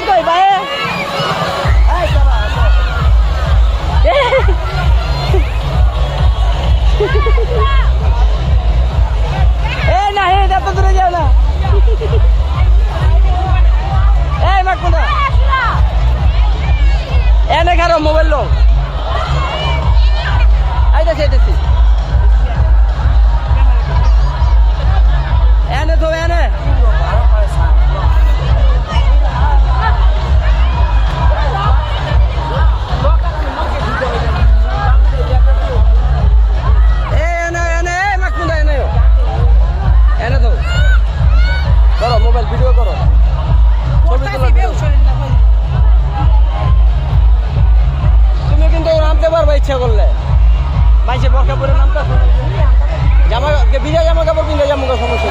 Anh. ইচ্ছা করলে। মাইসে বর্ষা নামটা জামা ভিজা জামা কাপড় কিনলে জামা সমস্যা।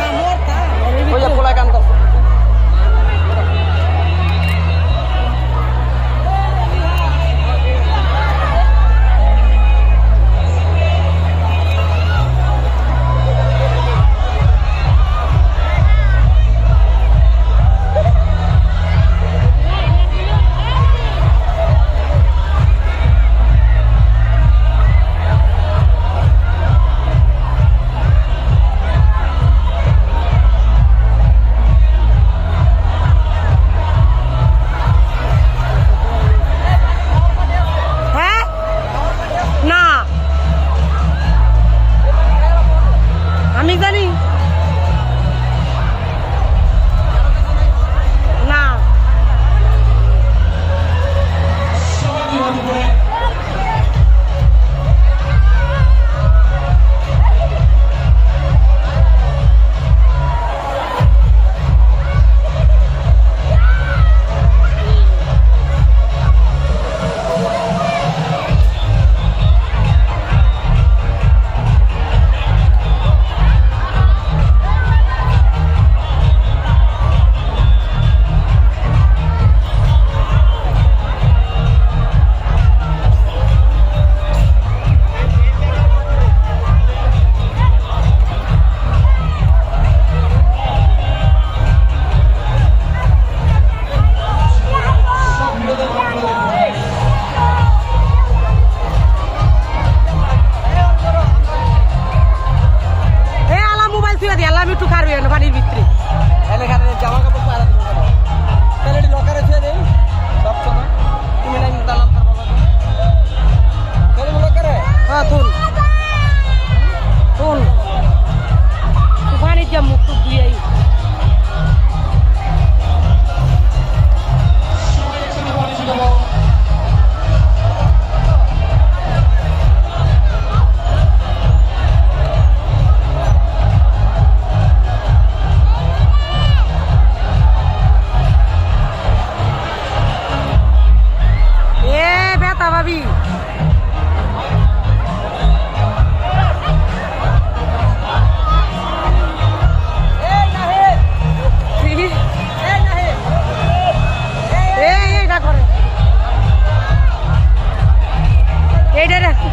সাইডে রাখো।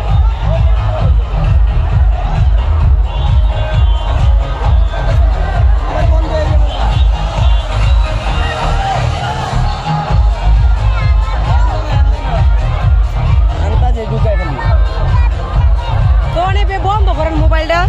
বন্ধ করেন মোবাইলটা।